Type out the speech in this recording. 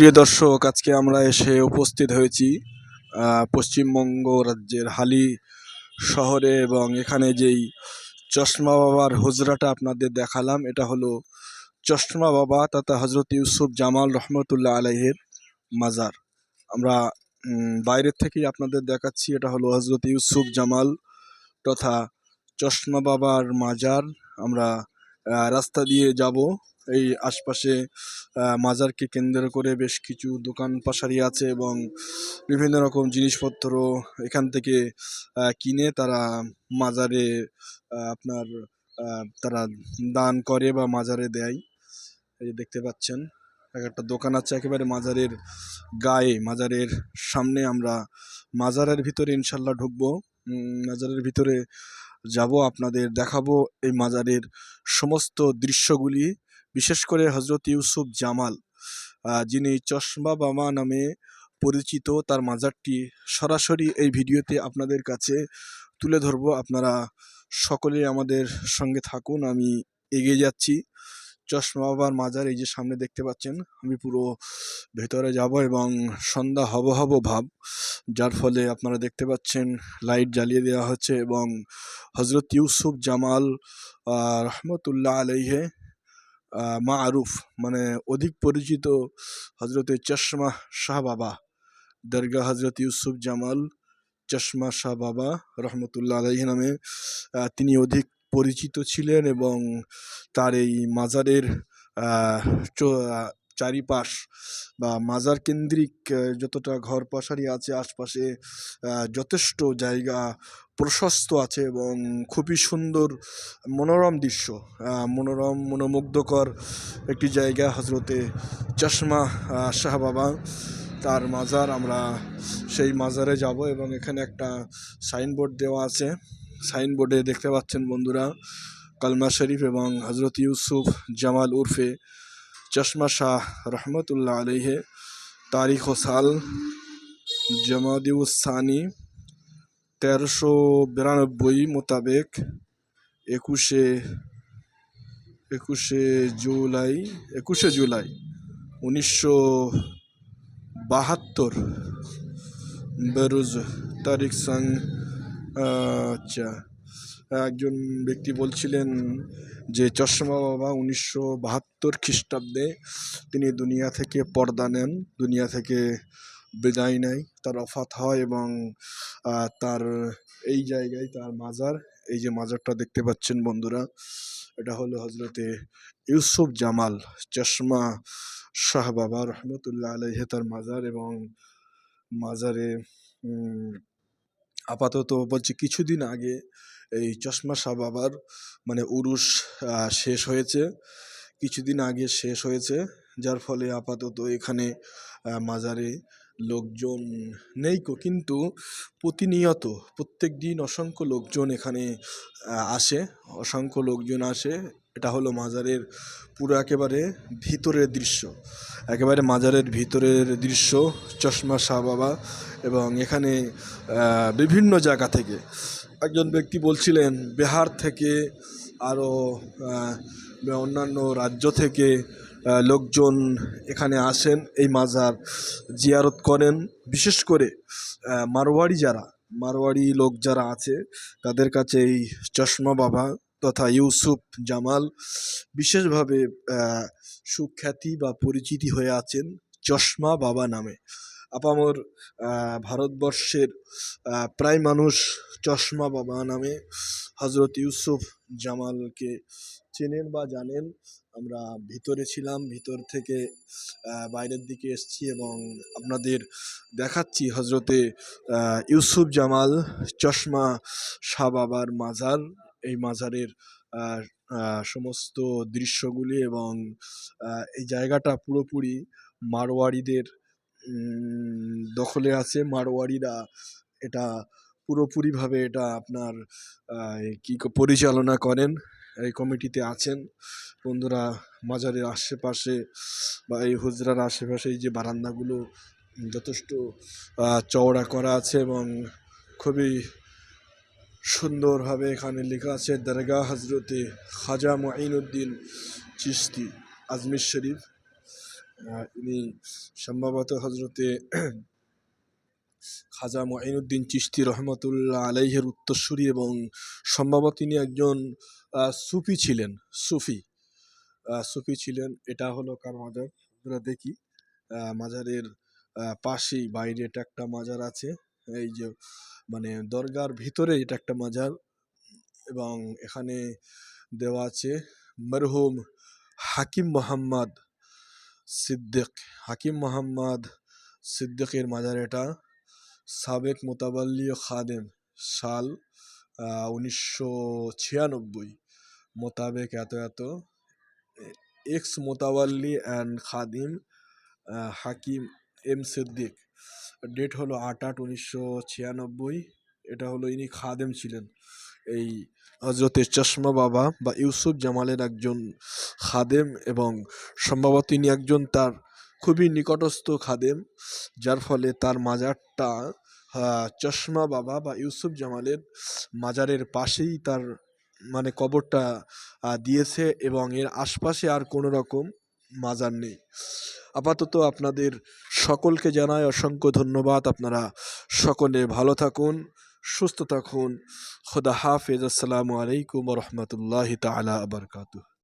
প্রিয় দর্শক, আজকে আমরা এসে উপস্থিত হয়েছি পশ্চিমবঙ্গ রাজ্যের হালি শহরে এবং এখানে যেই চশমা বাবার হুজরাটা আপনাদের দেখালাম, এটা হলো চশমা বাবা তথা হজরত ইউসুফ জামাল রহমতুল্লাহ আলাইহের মাজার। আমরা বাইরের থেকেই আপনাদের দেখাচ্ছি, এটা হলো হজরত ইউসুফ জামাল তথা চশমা বাবার মাজার। আমরা রাস্তা দিয়ে যাব। এই আশপাশে মাজারকে কেন্দ্র করে বেশ কিছু দোকান পাশারি আছে এবং বিভিন্ন রকম জিনিসপত্র এখান থেকে কিনে তারা মাজারে আপনার তারা দান করে বা মাজারে দেয়। এই দেখতে পাচ্ছেন এক একটা দোকান আছে একেবারে মাজারের গায়ে, মাজারের সামনে আমরা মাজারের ভিতরে ইনশাল্লাহ ঢুকবো। মাজারের ভিতরে যাব, আপনাদের দেখাবো এই মাজারের সমস্ত দৃশ্যগুলি, বিশেষ করে হজরত ইউসুফ জামাল যিনি চশমা বামা নামে পরিচিত, তার মাজারটি সরাসরি এই ভিডিওতে আপনাদের কাছে তুলে ধরবো। আপনারা সকলে আমাদের সঙ্গে থাকুন, আমি এগিয়ে যাচ্ছি। চশমা বাবার মাজার এই যে সামনে দেখতে পাচ্ছেন আমি পুরো ভেতরে যাব এবং সন্ধ্যা হব হব ভাব যার ফলে আপনারা দেখতে পাচ্ছেন লাইট জ্বালিয়ে দেওয়া হচ্ছে এবং হজরত ইউসুফ জামাল রহমতুল্লাহ আলাইহে আহ, মা আরুফ মানে অধিক পরিচিত হজরত চশমা শাহ বাবা দরগা হজরত ইউসুফ জামাল চশমা শাহ বাবা রহমতুল্লাহ আলাইহি নামে তিনি অধিক পরিচিত ছিলেন এবং তার এই মাজারের চারিপাশ বা মাজার কেন্দ্রিক যতটা ঘর পাশারি আছে, আশপাশে যথেষ্ট জায়গা প্রশস্ত আছে এবং খুবই সুন্দর মনোরম দৃশ্য। মনোরম, মনোমুগ্ধকর একটি জায়গা হজরতে চশমা শাহ বাবা তার মাজার, আমরা সেই মাজারে যাব এবং এখানে একটা সাইনবোর্ড দেওয়া আছে। সাইনবোর্ডে দেখতে পাচ্ছেন বন্ধুরা, কালমা শরীফ এবং হজরত ইউসুফ জামাল উর্ফে চশমা শাহ রহমতুল্লাহ আলহে তারিখ ও সাল জমাদিউসানি তেরোশো বিরানব্বই মোতাবেক একুশে একুশে জুলাই একুশে জুলাই উনিশশো বাহাত্তর বেরোজ তারিখ সাং আচ্ছা। একজন ব্যক্তি বলছিলেন যে, চশমা বাবা উনিশশো বাহাত্তর খ্রিস্টাব্দে তিনি দুনিয়া থেকে পর্দা নেন, দুনিয়া থেকে বিদায় নেয়, তার অফাত হয় এবং তার এই জায়গায় তার মাজার, এই যে মাজারটা দেখতে পাচ্ছেন বন্ধুরা, এটা হলো হজরতে ইউসুফ জামাল, চশমা শাহ বাবা রহমতুল্লাহ আলহে তার মাজার এবং মাজারে আপাতত বলছি কিছুদিন আগে এই চশমা শাহ বাবার মানে উরুস শেষ হয়েছে। কিছুদিন আগে শেষ হয়েছে, যার ফলে আপাতত এখানে মাজারে লোকজন নেই কো, কিন্তু প্রতিনিয়ত প্রত্যেক দিন অসংখ্য লোকজন এখানে আসে, অসংখ্য লোকজন আসে। এটা হলো মাজারের পুরো একেবারে ভিতরের দৃশ্য। একেবারে মাজারের ভিতরের দৃশ্য, চশমা শাহ বাবা এবং এখানে বিভিন্ন জায়গা থেকে। একজন ব্যক্তি বলছিলেন, বিহার থেকে আরও অন্যান্য রাজ্য থেকে লোকজন এখানে আসেন, এই মাজার জিয়ারত করেন। বিশেষ করে মারোয়াড়ি যারা মারোয়াড়ি লোক যারা আছে, তাদের কাছে এই চশমা বাবা তথা ইউসুফ জামাল বিশেষভাবে সুখ্যাতি বা পরিচিতি হয়ে আছেন চশমা বাবা নামে। আপামর ভারতবর্ষের প্রায় মানুষ চশমা বাবা নামে। হজরত ইউসুফ জামালকে চেনেন বা জানেন। আমরা ভিতরে ছিলাম, ভিতর থেকে বাইরের দিকে এসেছি এবং আপনাদের দেখাচ্ছি হজরতে ইউসুফ জামাল চশমা শাহ বাবার মাজার। এই মাজারের সমস্ত দৃশ্যগুলি এবং এই জায়গাটা পুরোপুরি মারোয়াড়িদের দখলে আছে। মারোয়াড়িরা এটা পুরোপুরিভাবে এটা আপনার কি পরিচালনা করেন। এই কমিটিতে আছেন। বন্ধুরা মাজারের আশেপাশে বা এই হুজরার আশেপাশে এই যে বারান্দাগুলো যথেষ্ট চওড়া করা আছে এবং খুবই সুন্দরভাবে এখানে লেখা আছে দরগা হজরতে খাজা মঈনুদ্দিন চিস্তি আজমির শরীফ। ইনি সম্ভবত হজরতে খাজা মঈনুদ্দিন চিশতি রহমতুল্লাহ আলাইহের উত্তরসূরি এবং সম্ভবত তিনি একজন সুফি ছিলেন, সুফি। সুফি ছিলেন, এটা হলো কার মাজার? আমরা দেখি মাজারের পাশেই, বাইরে একটা মাজার আছে। এই যে মানে দরগার ভিতরে এটা একটা মাজার এবং এখানে দেওয়া আছে মরহুম হাকিম মোহাম্মদ সিদ্দিক। হাকিম মোহাম্মদ সিদ্দিকের মাজার এটা। সাবেক মোতাবাল্লি ও খাদেম সাল উনিশশো ছিয়ানব্বই মোতাবেক এত এত। এক্স মোতাবাল্লি অ্যান্ড খাদিম হাকিম এম সিদ্দিক। ডেট হলো আট আট উনিশশো ছিয়ানব্বই। এটা হলো ইনি খাদেম ছিলেন। এই হজরতের চশমা বাবা বা ইউসুফ জামালের একজন খাদেম এবং সম্ভবত তিনি একজন তার খুবই নিকটস্থ খাদেম, যার ফলে তার মাজারটা চশমা বাবা বা ইউসুফ জামালের মাজারের পাশেই তার মানে কবরটা দিয়েছে এবং এর আশপাশে আর কোনো রকম মাজার নেই। আপাতত আপনাদের সকলকে জানাই অসংখ্য ধন্যবাদ। আপনারা সকলে ভালো থাকুন, সুস্থ থাকুন। খোদা হাফেজ। আসসালামু আলাইকুম রহমতুল্লাহ তালা আবরকাত